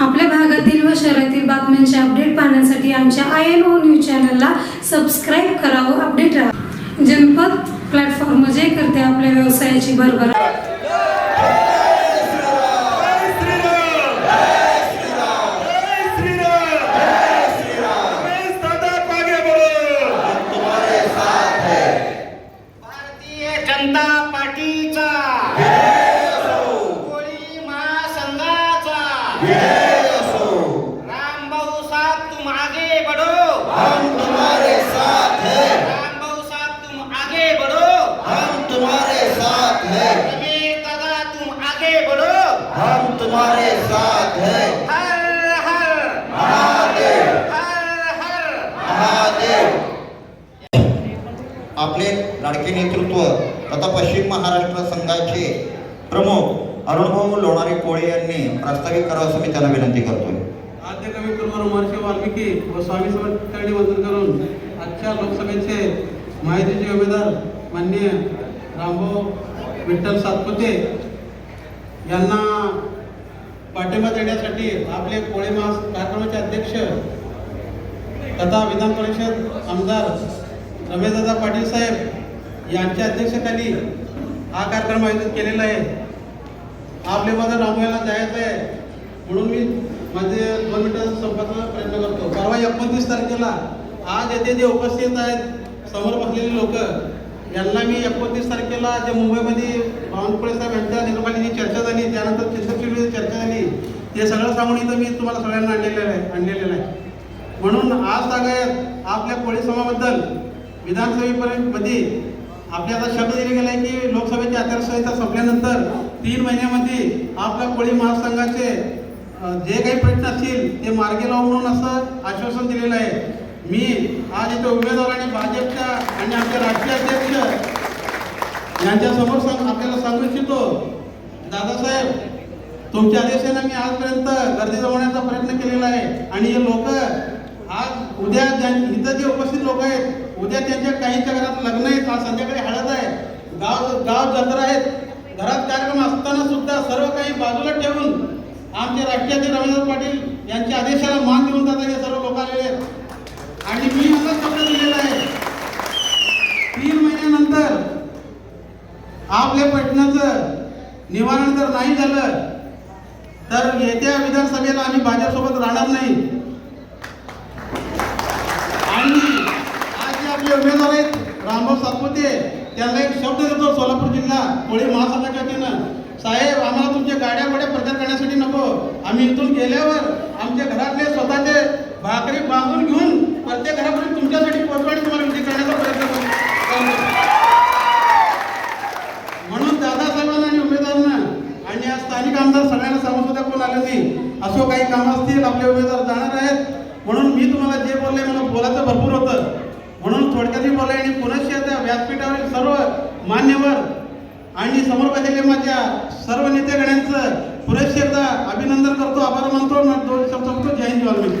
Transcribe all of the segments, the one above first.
आपल्या भागातील व शहरातील बातम्यांचे अपडेट पाहण्यासाठी आमच्या आय एन ओ न्यूज चॅनलला सबस्क्राईब करा व अपडेट राहा. जनपद प्लॅटफॉर्म जे करते आपल्या व्यवसायाची भरभरा Yeah जनता पार्टीचा कोळी महासंघाचा रामभाऊ साहब तुम आगे बढ़ो हम तुम्हारे साथ हैं। रामभाऊ साहब तुम आगे बढ़ो। हम तुम्हारे साथ हैं। रमेश दादा तुम आगे बढ़ो। हम तुम्हारे साथ हैं। हर हर। महादेव। हर हर। महादेव। आपले लाडके नेतृत्व तथा पश्चिम महाराष्ट्र संघाचे प्रमुख अरुणभाऊ लोणारे कोळे यांनी प्रास्ताविक करावं असं मी त्यांना विनंती करतोय. आद्य कवी कुलवर महर्षी वाल्मिकी व स्वामी समर्थांनी वंदन करून आजच्या लोकसभेचे माहितीचे उमेदवार माननीय रामभाऊ विठ्ठल सातपुते यांना पाठिंबा देण्यासाठी आपले कोळे मास कार्यक्रमाचे अध्यक्ष तथा विधान परिषद आमदार रमेशदादा पाटील साहेब यांच्या अध्यक्षतेखाली हा कार्यक्रम आयोजित केलेला आहे. आपले माझं रामोयाला जायचं आहे. म्हणून मी माझे एकोणतीस तारखेला आज येथे जे उपस्थित आहेत समोर बसलेले लोक यांना मी एकोणतीस तारखेला जे मुंबईमध्ये बावनकुळे साहेब यांच्या नेतृत्वाखाली जी चर्चा झाली त्यानंतर चित्रशिवची चर्चा झाली ते सगळं सांगून इथं मी तुम्हाला सगळ्यांना आणलेलं आहे आणलेलं आहे. म्हणून आज सांगायत आपल्या कोळी समाबद्दल विधानसभेपर्यंतमध्ये आपल्या आता शब्द दिले गेला आहे की लोकसभेची आचारसंहिता संपल्यानंतर तीन महिन्यामध्ये आपल्या कोळी महासंघाचे जे काही प्रश्न असतील ते मार्गी लावू म्हणून असं आश्वासन दिलेलं आहे. मी आज इथे उमेदवार आणि भाजपच्या आणि आमचे राष्ट्रीय अध्यक्ष यांच्यासमोर सांग आपल्याला सांगू इच्छितो दादासाहेब तुमच्या आदेशाने मी आजपर्यंत गर्दी जमवण्याचा प्रयत्न केलेला आहे. आणि हे लोक आज उद्या इथं जे उपस्थित लोक आहेत उद्या त्यांच्या काहीच्या घरात लग्न आहेत आज संध्याकाळी हळद आहे. गाव गाव जत्रा आहेत. घरात कार्यक्रम असताना सुद्धा सर्व काही बाजूला ठेवून आमचे राष्ट्रीय अध्यक्ष रवींद्र पाटील यांच्या आदेशाला मान देऊन जातात हे सर्व लोक आलेले आहेत. आणि मी असं शब्द दिलेला आहे. तीन महिन्यानंतर आपल्या प्रश्नाचं निवारण जर नाही झालं तर येत्या विधानसभेला आम्ही भाजपसोबत राहणार नाही. आणि आज जे आपले उमेदवार आहेत रामभाऊ सातपुते त्यांना एक शब्द देतो सोलापूर जिल्हा कोळी महासंघाच्या वतीनं. साहेब आम्हाला तुमच्या गाड्या गोड्या प्रचार करण्यासाठी नको. आम्ही इथून गेल्यावर आमच्या घरातले स्वतःचे भाकरी बांधून घेऊन प्रत्येक घरापर्यंत तुमच्यासाठी पोहोचवा आणि तुम्हाला विधी करण्याचा प्रयत्न करतो म्हणून दादासाहेबांना आणि उमेदवारांना आणि आज स्थानिक आमदार सगळ्यांना सांगून सुद्धा कोण आले नाही. असो काही कामं असतील आपले उमेदवार जाणार आहेत. म्हणून मी तुम्हाला जे बोलले मला बोलायचं भरपूर होतं. म्हणून थोडक्यात बोलाय आणि पुनश्च त्या व्यासपीठावरील सर्व मान्यवर आणि समोर बसलेले माझ्या सर्व नेतेगण्यांचं पुरेशी एकदा अभिनंदन करतो आभार मानतो आणि दोन शब्द सांगतो जय हिंद वाल्मिकी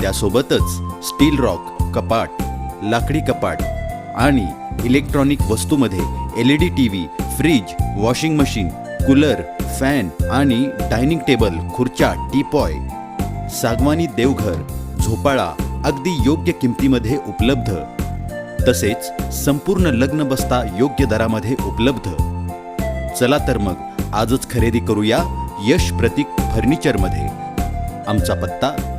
त्यासोबतच स्टील रॉक कपाट लाकडी कपाट आणि electronic वस्तूमध्ये L E D T V fridge washing machine cooler fan आणि डायनिंग टेबल खुर्च्या टीपॉय सागवानी देवघर झोपाळा अगदी योग्य किमतीमध्ये उपलब्ध. तसेच संपूर्ण लग्न बसता योग्य दरामध्ये उपलब्ध. चला तर मग आजच खरेदी करूया यश प्रतीक फर्निचरमध्ये. आमचा पत्ता